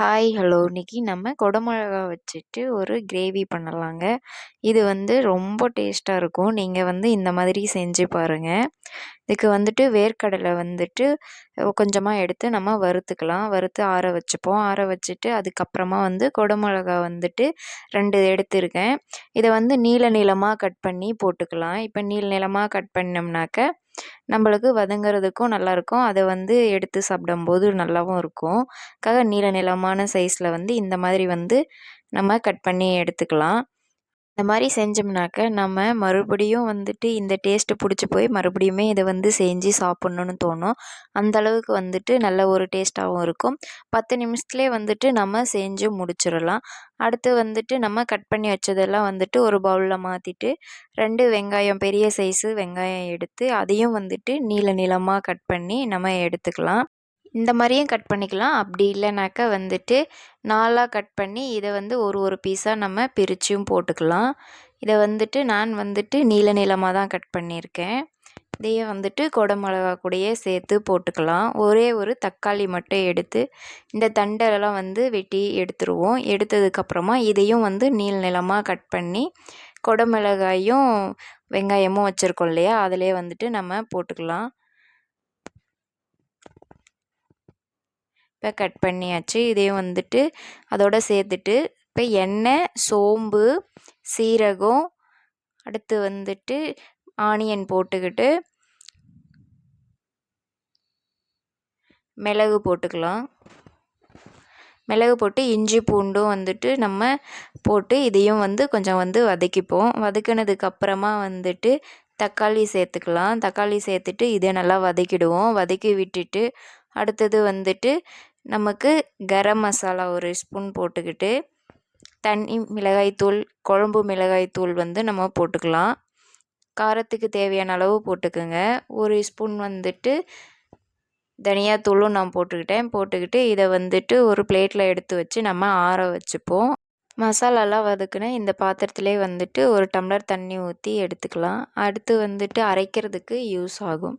Hi hello இன்றைக்கி நம்ம குடமிளகா வச்சுட்டு ஒரு கிரேவி பண்ணலாங்க. இது வந்து ரொம்ப டேஸ்ட்டாக இருக்கும். நீங்கள் வந்து இந்த மாதிரி செஞ்சு பாருங்கள் இதுக்கு வந்துட்டு வேர்க்கடலை வந்துட்டு கொஞ்சமாக எடுத்து நம்ம வறுத்துக்கலாம். வறுத்து ஆற வச்சுப்போம். ஆற வச்சுட்டு அதுக்கப்புறமா வந்து குடமிளகா வந்துட்டு ரெண்டு எடுத்திருக்கேன். இதை வந்து நீள நீளமாக கட் பண்ணி போட்டுக்கலாம். இப்போ நீள நீளமாக கட் பண்ணோம்னாக்க நம்மளுக்கு வதங்குறதுக்கும் நல்லாயிருக்கும் அதை வந்து எடுத்து சாப்பிடும்போது நல்லாவும் இருக்கும். அதுக்காக நீள நீளமான சைஸில் வந்து இந்த மாதிரி வந்து நம்ம கட் பண்ணி எடுத்துக்கலாம். இந்த மாதிரி செஞ்சோம்னாக்க நம்ம மறுபடியும் வந்துட்டு இந்த டேஸ்ட்டு பிடிச்சி போய் மறுபடியுமே இதை வந்து செஞ்சு சாப்பிட்ணுன்னு தோணும். அந்த அளவுக்கு வந்துட்டு நல்ல ஒரு டேஸ்ட்டாகவும் இருக்கும். பத்து நிமிஷத்துலேயே வந்துட்டு நம்ம செஞ்சு முடிச்சிடலாம். அடுத்து வந்துட்டு நம்ம கட் பண்ணி வச்சதெல்லாம் வந்துட்டு ஒரு பவுலில் மாற்றிட்டு ரெண்டு வெங்காயம் பெரிய சைஸு வெங்காயம் எடுத்து அதையும் வந்துட்டு நீள நீளமாக கட் பண்ணி நம்ம எடுத்துக்கலாம். இந்த மாதிரியும் கட் பண்ணிக்கலாம். அப்படி இல்லைனாக்கா வந்துட்டு நாலாக கட் பண்ணி இதை வந்து ஒரு ஒரு பீஸாக நம்ம பிரித்தும் போட்டுக்கலாம். இதை வந்துட்டு நான் வந்துட்டு நீல நீளமாக தான் கட் பண்ணியிருக்கேன். இதையே வந்துட்டு கொடமிளகா கூடயே சேர்த்து போட்டுக்கலாம். ஒரே ஒரு தக்காளி மட்டும் எடுத்து இந்த தண்டெல்லாம் வந்து வெட்டி எடுத்துருவோம். எடுத்ததுக்கப்புறமா இதையும் வந்து நீள நிலமாக கட் பண்ணி குடமிளகாயும் வெங்காயமும் வச்சுருக்கோம் இல்லையா? அதிலே வந்துட்டு நம்ம போட்டுக்கலாம். இப்போ கட் பண்ணியாச்சு. இதையும் வந்துட்டு அதோடு சேர்த்துட்டு இப்போ எண்ணெய் சோம்பு சீரகம் அடுத்து வந்துட்டு ஆனியன் போட்டுக்கிட்டு மிளகு போட்டுக்கலாம். மிளகு போட்டு இஞ்சி பூண்டும் வந்துட்டு நம்ம போட்டு இதையும் வந்து கொஞ்சம் வந்து வதக்கிப்போம். வதக்கினதுக்கப்புறமா வந்துட்டு தக்காளி சேர்த்துக்கலாம். தக்காளி சேர்த்துட்டு இதை நல்லா வதக்கிடுவோம். வதக்கி விட்டுட்டு அடுத்தது வந்துட்டு நமக்கு கரம் மசாலா ஒரு ஸ்பூன் போட்டுக்கிட்டு தனி மிளகாய்த்தூள் குழம்பு மிளகாய்த்தூள் வந்து நம்ம போட்டுக்கலாம். காரத்துக்கு தேவையான அளவு போட்டுக்கோங்க. ஒரு ஸ்பூன் வந்துட்டு தனியாத்தூளும் நான் போட்டுக்கிட்டேன். போட்டுக்கிட்டு இதை வந்துட்டு ஒரு பிளேட்டில் எடுத்து வச்சு நம்ம ஆற வச்சுப்போம். மசாலாலாம் வதக்குன இந்த பாத்திரத்திலே வந்துட்டு ஒரு டம்ளர் தண்ணி ஊற்றி எடுத்துக்கலாம். அடுத்து வந்துட்டு அரைக்கிறதுக்கு யூஸ் ஆகும்.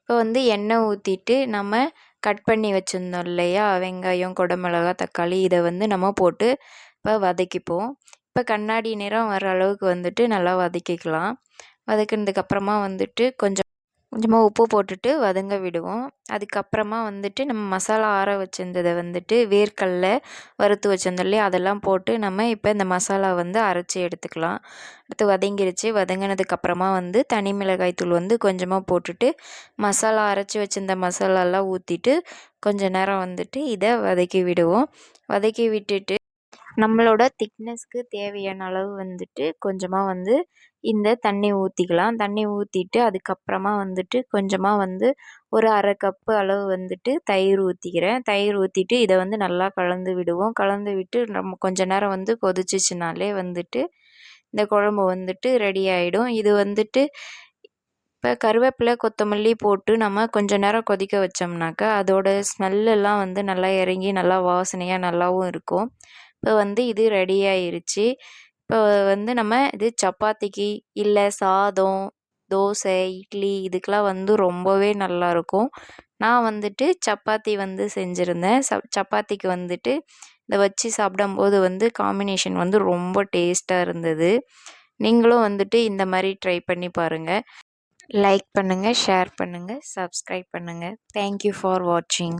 இப்போ வந்து எண்ணெய் ஊற்றிட்டு நம்ம கட் பண்ணி வச்சுருந்தோம் இல்லையா? வெங்காயம் குடமிளகா தக்காளி இதை வந்து நம்ம போட்டு இப்போ வதக்கிப்போம். இப்போ கண்ணாடி நிறம் வர அளவுக்கு வந்துட்டு நல்லா வதக்கிக்கலாம். வதக்கினதுக்கப்புறமா வந்துட்டு கொஞ்சம் கொஞ்சமாக உப்பு போட்டுட்டு வதங்க விடுவோம். அதுக்கப்புறமா வந்துட்டு நம்ம மசாலா ஆற வச்சுருந்ததை வந்துட்டு வேர்க்கடல வறுத்து வச்சுருந்தோம் இல்லையா? அதெல்லாம் போட்டு நம்ம இப்போ இந்த மசாலா வந்து அரைச்சி எடுத்துக்கலாம். அடுத்து வதங்கிருச்சு. வதங்கினதுக்கப்புறமா வந்து தனி மிளகாய் தூள் வந்து கொஞ்சமாக போட்டுட்டு மசாலா அரைச்சி வச்சுருந்த மசாலாலாம் ஊற்றிட்டு கொஞ்ச நேரம் வந்துட்டு இதை வதக்கி விடுவோம். வதக்கி விட்டுட்டு நம்மளோட திக்னஸ்க்கு தேவையான அளவு வந்துட்டு கொஞ்சமாக வந்து இந்த தண்ணி ஊற்றிக்கலாம் தண்ணி ஊற்றிட்டு அதுக்கப்புறமா வந்துட்டு கொஞ்சமாக வந்து ஒரு அரை கப்பு அளவு வந்துட்டு தயிர் ஊற்றிக்கிறேன் தயிர் ஊற்றிட்டு இதை வந்து நல்லா கலந்து விடுவோம். கலந்து விட்டு நம்ம கொஞ்ச நேரம் வந்து கொதிச்சிச்சினாலே வந்துட்டு இந்த குழம்பு வந்துட்டு ரெடி ஆகிடும் இது வந்துட்டு இப்போ கருவேப்பிலை கொத்தமல்லி போட்டு நம்ம கொஞ்ச நேரம் கொதிக்க வச்சோம்னாக்கா அதோட ஸ்மெல்லெல்லாம் வந்து நல்லா இறங்கி நல்லா வாசனையாக நல்லாவும் இருக்கும். இப்போ வந்து இது ரெடி ஆயிருச்சு. இப்போ வந்து நம்ம இது சப்பாத்திக்கு இல்லை சாதம் தோசை இட்லி இதுக்கெலாம் வந்து ரொம்பவே நல்லாயிருக்கும் நான் வந்துட்டு சப்பாத்தி வந்து செஞ்சுருந்தேன். சப் சப்பாத்திக்கு வந்துட்டு இதை வச்சு சாப்பிடும்போது வந்து காம்பினேஷன் வந்து ரொம்ப டேஸ்ட்டாக இருந்தது. நீங்களும் வந்துட்டு இந்த மாதிரி ட்ரை பண்ணி பாருங்கள் லைக் பண்ணுங்கள் ஷேர் பண்ணுங்கள் சப்ஸ்கிரைப் பண்ணுங்கள் தேங்க்யூ ஃபார் வாட்சிங்